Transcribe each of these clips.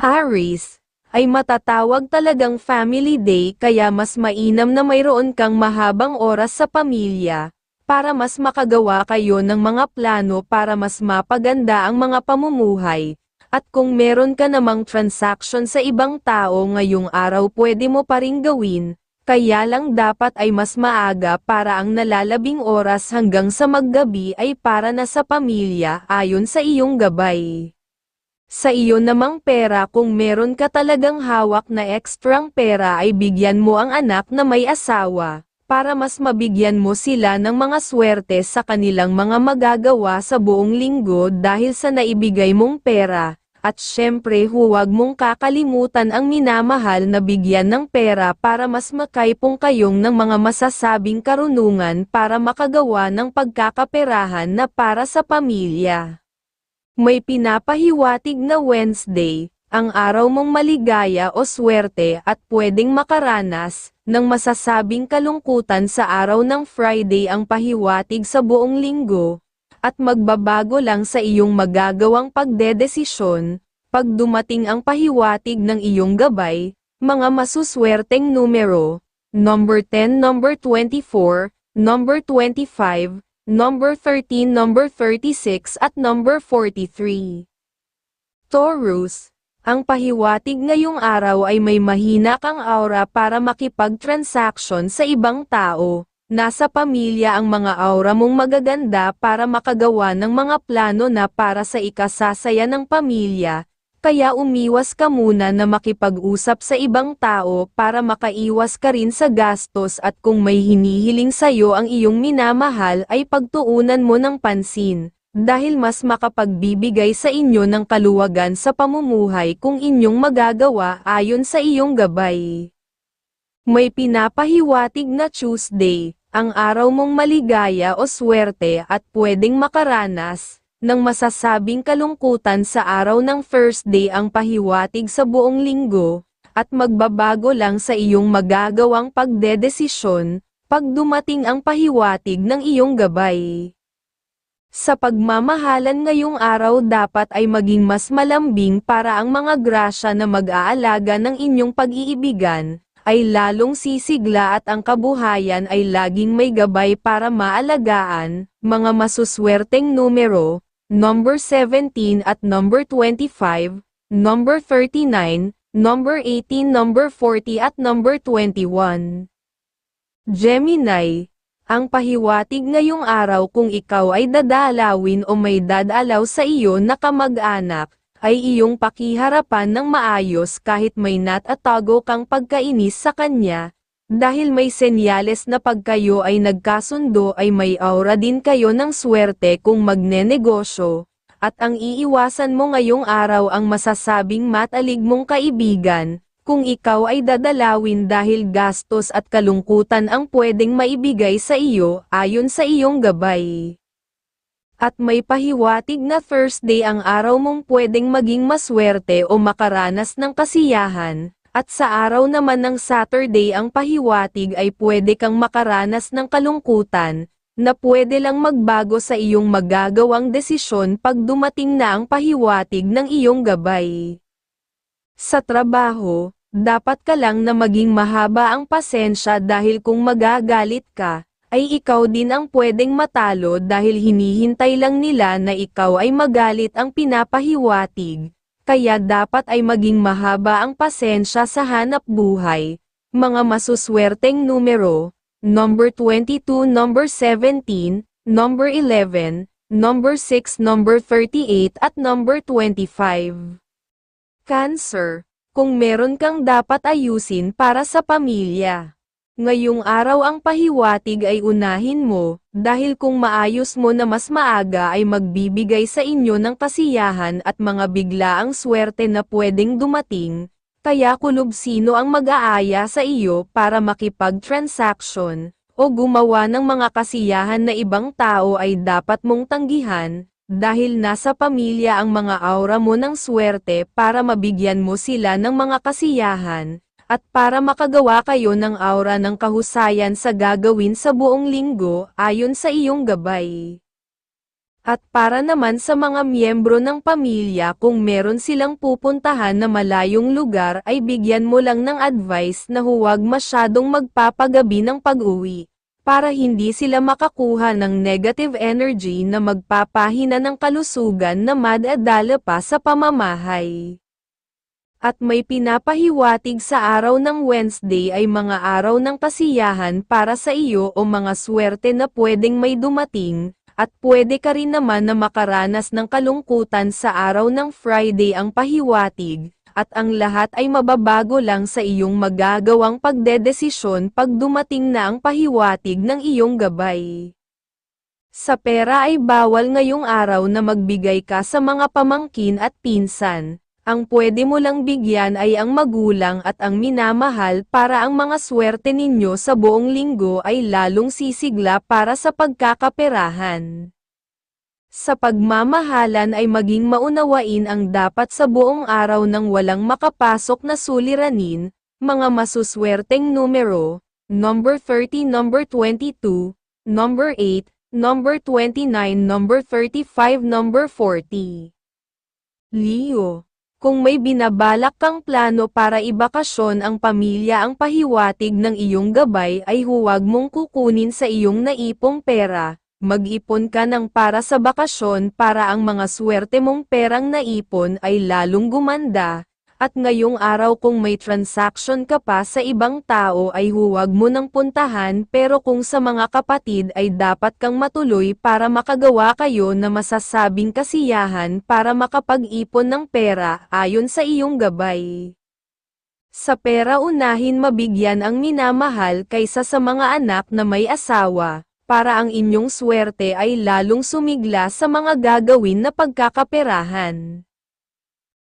Aries, ay matatawag talagang family day kaya mas mainam na mayroon kang mahabang oras sa pamilya, para mas makagawa kayo ng mga plano para mas mapaganda ang mga pamumuhay. At kung meron ka namang transaction sa ibang tao ngayong araw pwede mo pa ring gawin, kaya lang dapat ay mas maaga para ang nalalabing oras hanggang sa maggabi ay para na sa pamilya ayon sa iyong gabay. Sa iyo namang pera kung meron ka talagang hawak na ekstrang pera ay bigyan mo ang anak na may asawa, para mas mabigyan mo sila ng mga swerte sa kanilang mga magagawa sa buong linggo dahil sa naibigay mong pera. At syempre huwag mong kakalimutan ang minamahal na bigyan ng pera para mas makaipong kayong ng mga masasabing karunungan para makagawa ng pagkakaperahan na para sa pamilya. May pinapahiwatig na Wednesday, ang araw mong maligaya o swerte at pwedeng makaranas, ng masasabing kalungkutan sa araw ng Friday ang pahiwatig sa buong linggo, at magbabago lang sa iyong magagawang pagdedesisyon, pag dumating ang pahiwatig ng iyong gabay, mga masuswerteng numero, number 10, number 24, number 25, number 13, number 36 at number 43. Taurus, ang pahiwatig ngayong araw ay may mahina kang aura para makipag-transaction sa ibang tao. Nasa pamilya ang mga aura mong magaganda para makagawa ng mga plano na para sa ikasasaya ng pamilya, kaya umiwas ka muna na makipag-usap sa ibang tao para makaiwas ka rin sa gastos at kung may hinihiling sa'yo ang iyong minamahal ay pagtuunan mo ng pansin, dahil mas makapagbibigay sa inyo ng kaluwagan sa pamumuhay kung inyong magagawa ayon sa iyong gabay. May pinapahiwatig na Tuesday, ang araw mong maligaya o swerte at pwedeng makaranas, ng masasabing kalungkutan sa araw ng first day ang pahiwatig sa buong linggo, at magbabago lang sa iyong magagawang pagdedesisyon, pag dumating ang pahiwatig ng iyong gabay. Sa pagmamahalan ngayong araw dapat ay maging mas malambing para ang mga grasya na mag-aalaga ng inyong pag-iibigan, ay lalong sisigla at ang kabuhayan ay laging may gabay para maalagaan, mga masuswerteng numero, number 17 at number 25, number 39, number 18, number 40 at number 21. Gemini, ang pahiwatig ngayong araw kung ikaw ay dadalawin o may dadalaw sa iyo na kamag-anak, ay iyong pakiharapan ng maayos kahit may natatago kang pagkainis sa kanya, dahil may senyales na pag kayo ay nagkasundo ay may aura din kayo ng swerte kung magnenegosyo, at ang iiwasan mo ngayong araw ang masasabing matalig mong kaibigan, kung ikaw ay dadalawin dahil gastos at kalungkutan ang pwedeng maibigay sa iyo ayon sa iyong gabay. At may pahiwatig na Thursday ang araw mong pwedeng maging maswerte o makaranas ng kasiyahan, at sa araw naman ng Saturday ang pahiwatig ay pwede kang makaranas ng kalungkutan, na pwede lang magbago sa iyong magagawang desisyon pag dumating na ang pahiwatig ng iyong gabay. Sa trabaho, dapat ka lang na maging mahaba ang pasensya dahil kung magagalit ka, ay ikaw din ang pwedeng matalo dahil hinihintay lang nila na ikaw ay magalit ang pinapahiwatig, kaya dapat ay maging mahaba ang pasensya sa hanap buhay. Mga masuswerteng numero, number 22, number 17, number 11, number 6, number 38 at number 25. Cancer, kung meron kang dapat ayusin para sa pamilya. Ngayong araw ang pahiwatig ay unahin mo, dahil kung maayos mo na mas maaga ay magbibigay sa inyo ng kasiyahan at mga biglaang swerte na pwedeng dumating, kaya kulob sino ang mag-aaya sa iyo para makipag-transaction, o gumawa ng mga kasiyahan na ibang tao ay dapat mong tanggihan, dahil nasa pamilya ang mga aura mo ng swerte para mabigyan mo sila ng mga kasiyahan, at para makagawa kayo ng aura ng kahusayan sa gagawin sa buong linggo ayon sa iyong gabay. At para naman sa mga miyembro ng pamilya kung meron silang pupuntahan na malayong lugar ay bigyan mo lang ng advice na huwag masyadong magpapagabi ng pag-uwi. Para hindi sila makakuha ng negative energy na magpapahina ng kalusugan na madadala pa sa pamamahay. At may pinapahiwatig sa araw ng Wednesday ay mga araw ng kasiyahan para sa iyo o mga swerte na pwedeng may dumating, at pwede ka rin naman na makaranas ng kalungkutan sa araw ng Friday ang pahiwatig, at ang lahat ay mababago lang sa iyong magagawang pagdedesisyon pag dumating na ang pahiwatig ng iyong gabay. Sa pera ay bawal ngayong araw na magbigay ka sa mga pamangkin at pinsan. Ang pwede mo lang bigyan ay ang magulang at ang minamahal para ang mga swerte ninyo sa buong linggo ay lalong sisigla para sa pagkakaperahan. Sa pagmamahalan ay maging maunawain ang dapat sa buong araw ng walang makapasok na suliranin, mga masuswerteng numero, number 30, number 22, number 8, number 29, number 35, number 40. Leo kung may binabalak kang plano para ibakasyon ang pamilya ang pahiwatig ng iyong gabay ay huwag mong kukunin sa iyong naipong pera, mag-ipon ka ng para sa bakasyon para ang mga swerte mong perang naipon ay lalong gumanda, at ngayong araw kung may transaction ka pa sa ibang tao ay huwag mo nang puntahan pero kung sa mga kapatid ay dapat kang matuloy para makagawa kayo na masasabing kasiyahan para makapag-ipon ng pera ayon sa iyong gabay. Sa pera unahin mabigyan ang minamahal kaysa sa mga anak na may asawa, para ang inyong swerte ay lalong sumigla sa mga gagawin na pagkakaperahan.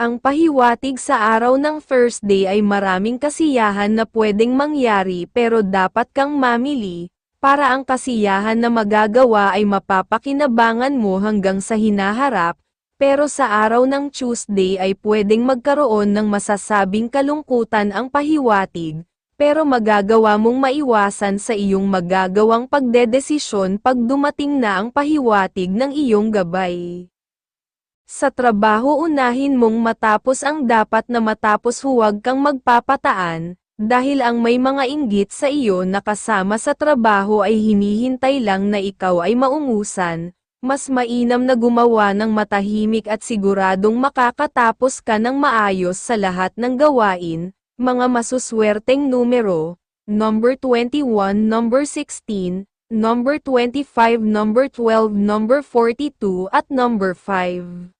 Ang pahiwatig sa araw ng Thursday ay maraming kasiyahan na pwedeng mangyari pero dapat kang mamili, para ang kasiyahan na magagawa ay mapapakinabangan mo hanggang sa hinaharap, pero sa araw ng Tuesday ay pwedeng magkaroon ng masasabing kalungkutan ang pahiwatig, pero magagawa mong maiwasan sa iyong magagawang pagdedesisyon pag dumating na ang pahiwatig ng iyong gabay. Sa trabaho unahin mong matapos ang dapat na matapos huwag kang magpapataan, dahil ang may mga inggit sa iyo na kasama sa trabaho ay hinihintay lang na ikaw ay maungusan, mas mainam na gumawa ng matahimik at siguradong makakatapos ka ng maayos sa lahat ng gawain, mga masuswerteng numero, number 21, number 16, number 25, number 12, number 42 at number 5.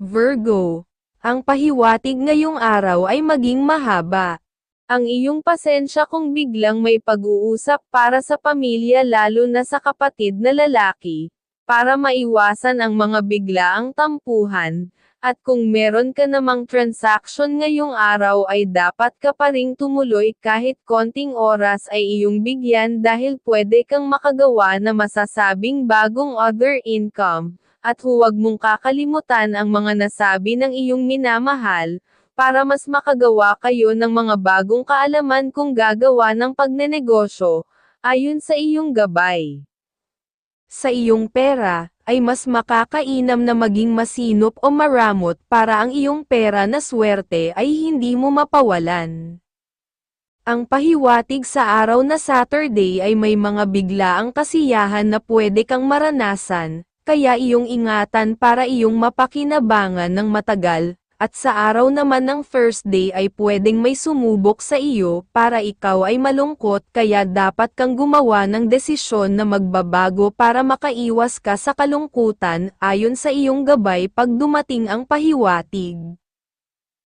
Virgo, ang pahiwatig ngayong araw ay maging mahaba. Ang iyong pasensya kung biglang may pag-uusap para sa pamilya lalo na sa kapatid na lalaki, para maiwasan ang mga biglaang tampuhan, at kung meron ka namang transaction ngayong araw ay dapat ka pa ring tumuloy kahit konting oras ay iyong bigyan dahil pwede kang makagawa na masasabing bagong other income, at huwag mong kakalimutan ang mga nasabi ng iyong minamahal, para mas makagawa kayo ng mga bagong kaalaman kung gagawa ng pagnenegosyo, ayon sa iyong gabay. Sa iyong pera, ay mas makakainam na maging masinop o maramot para ang iyong pera na swerte ay hindi mo mapawalan. Ang pahiwatig sa araw na Saturday ay may mga biglaang kasiyahan na pwede kang maranasan, kaya iyong ingatan para iyong mapakinabangan ng matagal, at sa araw naman ng first day ay pwedeng may sumubok sa iyo para ikaw ay malungkot kaya dapat kang gumawa ng desisyon na magbabago para makaiwas ka sa kalungkutan ayon sa iyong gabay pag dumating ang pahiwatig.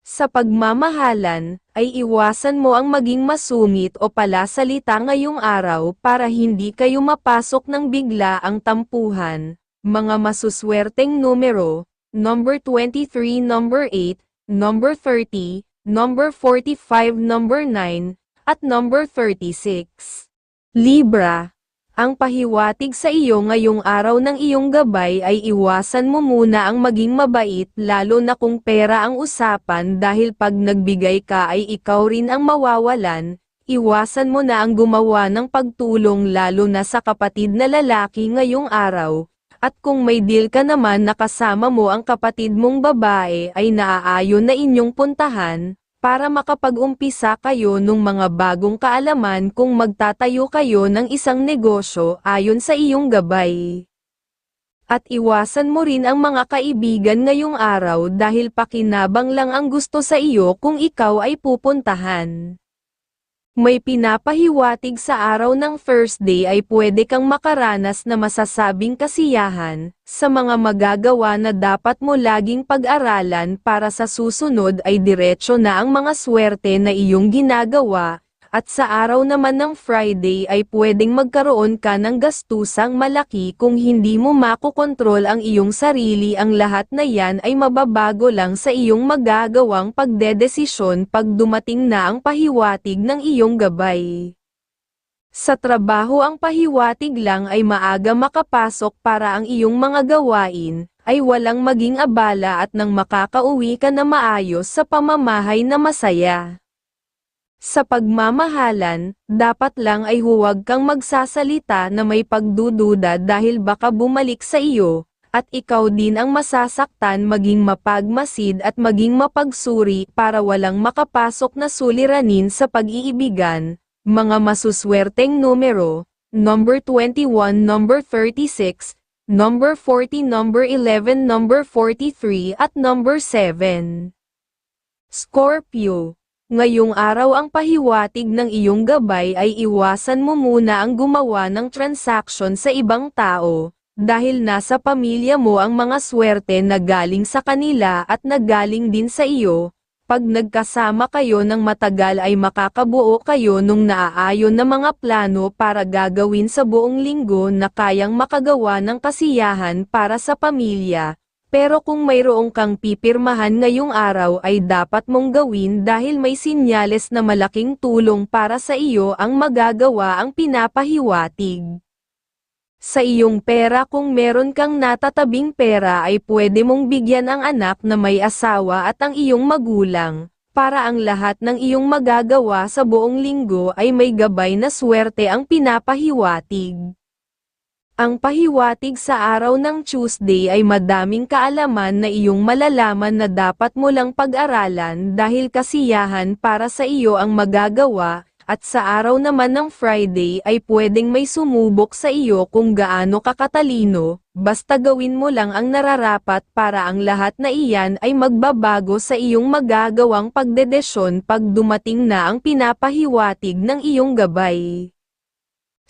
Sa pagmamahalan, ay iwasan mo ang maging masungit o palasalita ngayong araw para hindi kayo mapasok ng bigla ang tampuhan, mga masuswerteng numero, number 23, number 8, number 30, number 45, number 9, at number 36. Libra, ang pahiwatig sa iyo ngayong araw ng iyong gabay ay iwasan mo muna ang maging mabait lalo na kung pera ang usapan dahil pag nagbigay ka ay ikaw rin ang mawawalan, iwasan mo na ang gumawa ng pagtulong lalo na sa kapatid na lalaki ngayong araw, At kung may deal ka naman na kasama mo ang kapatid mong babae ay naaayon na inyong puntahan, para makapag-umpisa kayo nung mga bagong kaalaman kung magtatayo kayo ng isang negosyo ayon sa iyong gabay. At iwasan mo rin ang mga kaibigan ngayong araw dahil pakinabang lang ang gusto sa iyo kung ikaw ay pupuntahan. May pinapahiwatig sa araw ng first day ay pwede kang makaranas na masasabing kasiyahan, sa mga magagawa na dapat mo laging pag-aralan para sa susunod ay diretsyo na ang mga swerte na iyong ginagawa, at sa araw naman ng Friday ay pwedeng magkaroon ka ng gastusang malaki kung hindi mo makokontrol ang iyong sarili ang lahat na yan ay mababago lang sa iyong magagawang pagdedesisyon pag dumating na ang pahiwatig ng iyong gabay. Sa trabaho ang pahiwatig lang ay maaga makapasok para ang iyong mga gawain, ay walang maging abala at nang makakauwi ka na maayos sa pamamahay na masaya. Sa pagmamahalan, dapat lang ay huwag kang magsasalita na may pagdududa dahil baka bumalik sa iyo, at ikaw din ang masasaktan maging mapagmasid at maging mapagsuri para walang makapasok na suliranin sa pag-iibigan. Mga masuswerteng numero, number 21, number 36, number 40, number 11, number 43 at number 7. Scorpio Ngayong araw ang pahiwatig ng iyong gabay ay iwasan mo muna ang gumawa ng transaction sa ibang tao, dahil nasa pamilya mo ang mga swerte na galing sa kanila at nagaling din sa iyo. Pag nagkasama kayo ng matagal ay makakabuo kayo nung naaayon na mga plano para gagawin sa buong linggo na kayang makagawa ng kasiyahan para sa pamilya, pero kung mayroong kang pipirmahan ngayong araw ay dapat mong gawin dahil may sinyales na malaking tulong para sa iyo ang magagawa ang pinapahiwatig. Sa iyong pera kung meron kang natatabing pera ay pwede mong bigyan ang anak na may asawa at ang iyong magulang, para ang lahat ng iyong magagawa sa buong linggo ay may gabay na swerte ang pinapahiwatig. Ang pahiwatig sa araw ng Tuesday ay madaming kaalaman na iyong malalaman na dapat mo lang pag-aralan dahil kasiyahan para sa iyo ang magagawa, at sa araw naman ng Friday ay pwedeng may sumubok sa iyo kung gaano kakatalino, basta gawin mo lang ang nararapat para ang lahat na iyan ay magbabago sa iyong magagawang pagdedesyon pag dumating na ang pinapahiwatig ng iyong gabay.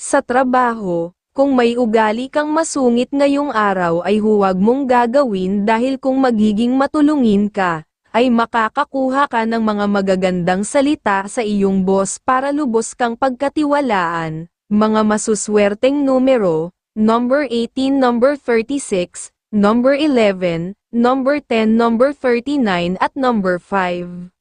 Sa trabaho, kung may ugali kang masungit ngayong araw ay huwag mong gagawin dahil kung magiging matulungin ka, ay makakakuha ka ng mga magagandang salita sa iyong boss para lubos kang pagkatiwalaan. Mga masuswerteng numero, number 18, number 36, number 11, number 10, number 39 at number 5.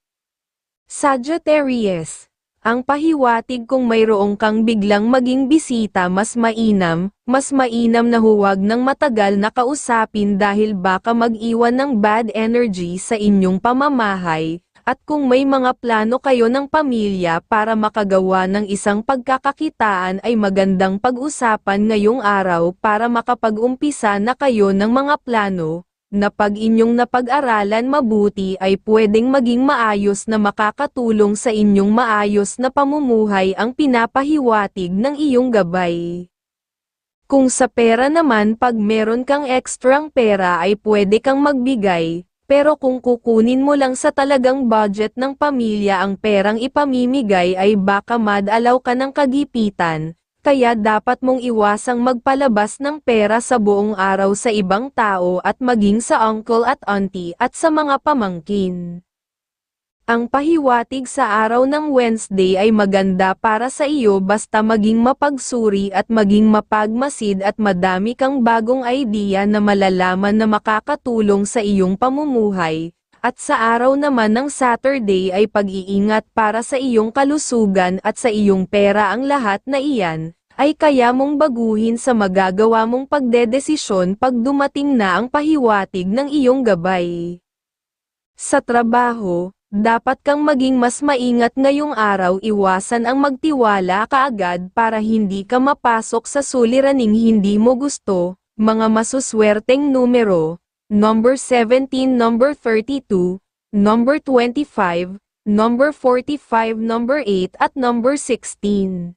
Sagittarius ang pahiwatig kung mayroong kang biglang maging bisita mas mainam, mas mainam na huwag ng matagal na kausapin dahil baka mag-iwan ng bad energy sa inyong pamamahay, at kung may mga plano kayo ng pamilya para makagawa ng isang pagkakakitaan ay magandang pag-usapan ngayong araw para makapag-umpisa na kayo ng mga plano, na pag inyong napag-aralan mabuti ay pwedeng maging maayos na makakatulong sa inyong maayos na pamumuhay ang pinapahiwatig ng iyong gabay. Kung sa pera naman pag meron kang ekstrang pera ay pwede kang magbigay, pero kung kukunin mo lang sa talagang budget ng pamilya ang perang ipamimigay ay baka madalaw ka ng kagipitan, kaya dapat mong iwasang magpalabas ng pera sa buong araw sa ibang tao at maging sa uncle at auntie at sa mga pamangkin. Ang pahiwatig sa araw ng Wednesday ay maganda para sa iyo basta maging mapagsuri at maging mapagmasid at madami kang bagong idea na malalaman na makakatulong sa iyong pamumuhay. At sa araw naman ng Saturday ay pag-iingat para sa iyong kalusugan at sa iyong pera ang lahat na iyan, ay kaya mong baguhin sa magagawa mong pagdedesisyon pag dumating na ang pahiwatig ng iyong gabay. Sa trabaho, dapat kang maging mas maingat ngayong araw iwasan ang magtiwala kaagad para hindi ka mapasok sa suliraning hindi mo gusto, Mga masuswerteng numero, number 17, number 32, number 25, number 45, number 8 at number 16.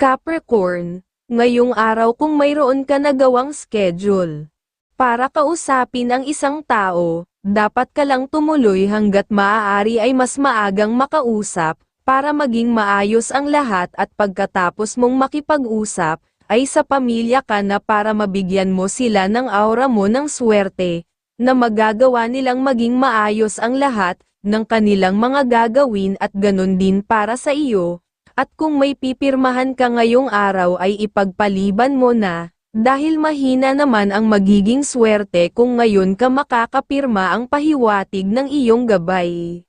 Capricorn, ngayong araw kung mayroon ka nagawang schedule. Para kausapin ang isang tao, dapat ka lang tumuloy hanggat maaari ay mas maagang makausap, para maging maayos ang lahat at pagkatapos mong makipag-usap, ay sa pamilya ka na para mabigyan mo sila ng aura mo ng swerte, na magagawa nilang maging maayos ang lahat, ng kanilang mga gagawin at ganun din para sa iyo, at kung may pipirmahan ka ngayong araw ay ipagpaliban mo na, dahil mahina naman ang magiging swerte kung ngayon ka makakapirma ang pahiwatig ng iyong gabay.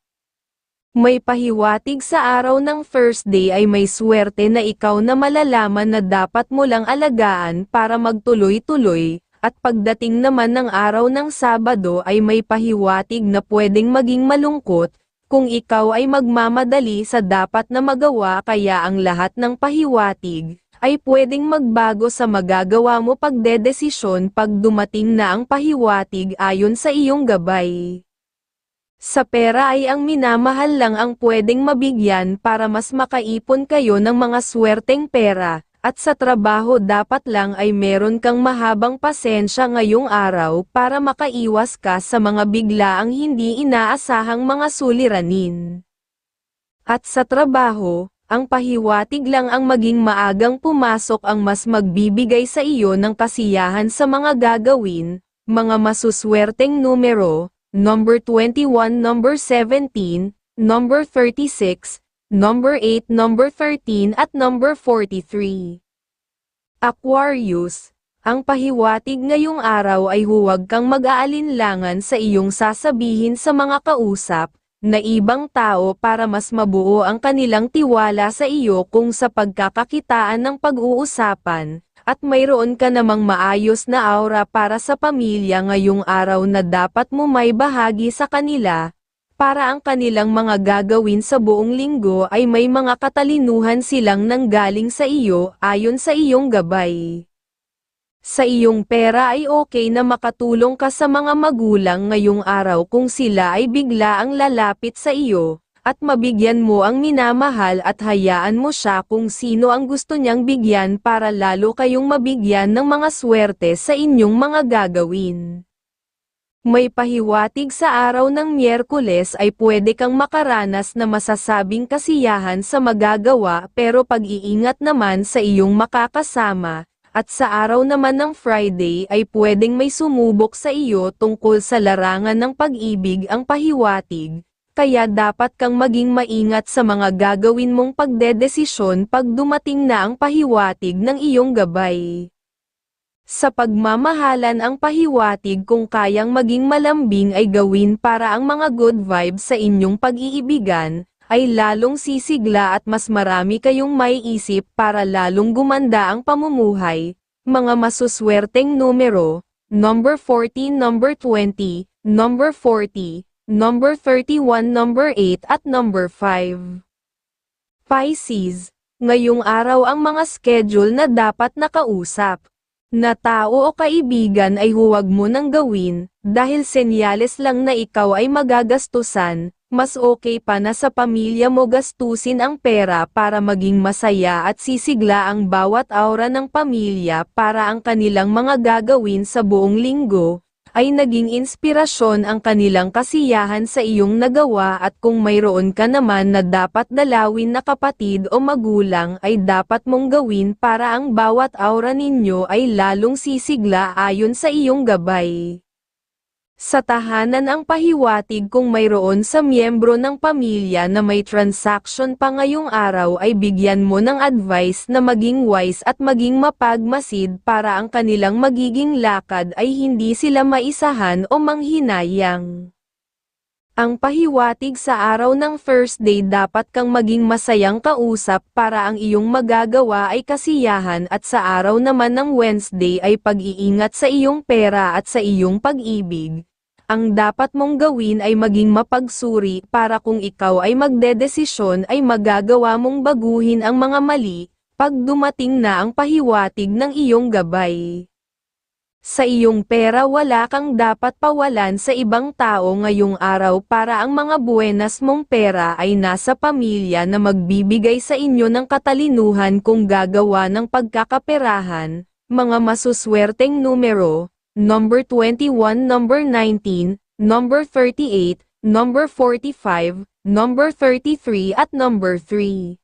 May pahiwatig sa araw ng first day ay may swerte na ikaw na malalaman na dapat mo lang alagaan para magtuloy-tuloy, at pagdating naman ng araw ng Sabado ay may pahiwatig na pwedeng maging malungkot, kung ikaw ay magmamadali sa dapat na magawa kaya ang lahat ng pahiwatig, ay pwedeng magbago sa magagawa mo pagdedesisyon pag dumating na ang pahiwatig ayon sa iyong gabay. Sa pera ay ang minamahal lang ang pwedeng mabigyan para mas makaipon kayo ng mga swerteng pera, at sa trabaho dapat lang ay meron kang mahabang pasensya ngayong araw para makaiwas ka sa mga biglaang hindi inaasahang mga suliranin. At sa trabaho, ang pahiwatig lang ang maging maagang pumasok ang mas magbibigay sa iyo ng kasiyahan sa mga gagawin, mga masuswerteng numero, number 21, number 17, number 36, number 8, number 13 at number 43. Aquarius, ang pahiwatig ngayong araw ay huwag kang mag-aalinlangan sa iyong sasabihin sa mga kausap, na ibang tao para mas mabuo ang kanilang tiwala sa iyo kung sa pagkakakitaan ng pag-uusapan, at mayroon ka namang maayos na aura para sa pamilya ngayong araw na dapat mo may bahagi sa kanila, para ang kanilang mga gagawin sa buong linggo ay may mga katalinuhan silang nanggaling sa iyo ayon sa iyong gabay. Sa iyong pera ay okay na makatulong ka sa mga magulang ngayong araw kung sila ay bigla ang lalapit sa iyo, at mabigyan mo ang minamahal at hayaan mo siya kung sino ang gusto niyang bigyan para lalo kayong mabigyan ng mga swerte sa inyong mga gagawin. May pahiwatig sa araw ng Miyerkules ay pwede kang makaranas na masasabing kasiyahan sa magagawa pero pag-iingat naman sa iyong makakasama, at sa araw naman ng Friday ay pwedeng may sumubok sa iyo tungkol sa larangan ng pag-ibig ang pahiwatig, kaya dapat kang maging maingat sa mga gagawin mong pagdedesisyon pag dumating na ang pahiwatig ng iyong gabay. Sa pagmamahalan ang pahiwatig kung kayang maging malambing ay gawin para ang mga good vibes sa inyong pag-iibigan, ay lalong sisigla at mas marami kayong may isip para lalong gumanda ang pamumuhay. Mga masuswerteng numero, number 14, number 20, number 40, number 31, number 8 at number 5. Pisces, ngayong araw ang mga schedule na dapat nakausap. Na tao o kaibigan ay huwag mo nang gawin, dahil senyales lang na ikaw ay magagastusan, mas okay pa na sa pamilya mo gastusin ang pera para maging masaya at sisigla ang bawat aura ng pamilya para ang kanilang mga gagawin sa buong linggo, ay naging inspirasyon ang kanilang kasiyahan sa iyong nagawa at kung mayroon ka naman na dapat dalawin na kapatid o magulang ay dapat mong gawin para ang bawat aura ninyo ay lalong sisigla ayon sa iyong gabay. Sa tahanan ang pahiwatig kung mayroon sa miyembro ng pamilya na may transaction pa ngayong araw ay bigyan mo ng advice na maging wise at maging mapagmasid para ang kanilang magiging lakad ay hindi sila maisahan o manghinayang. Ang pahiwatig sa araw ng first day dapat kang maging masayang kausap para ang iyong magagawa ay kasiyahan at sa araw naman ng Wednesday ay pag-iingat sa iyong pera at sa iyong pag-ibig ang dapat mong gawin ay maging mapagsuri para kung ikaw ay magdedesisyon ay magagawa mong baguhin ang mga mali, pag dumating na ang pahiwatig ng iyong gabay. Sa iyong pera wala kang dapat pawalan sa ibang tao ngayong araw para ang mga buenas mong pera ay nasa pamilya na magbibigay sa inyo ng katalinuhan kung gagawa ng pagkakaperahan, mga masuswerteng numero, number 21, number 19, number 38, number 45, number 33 at number 3.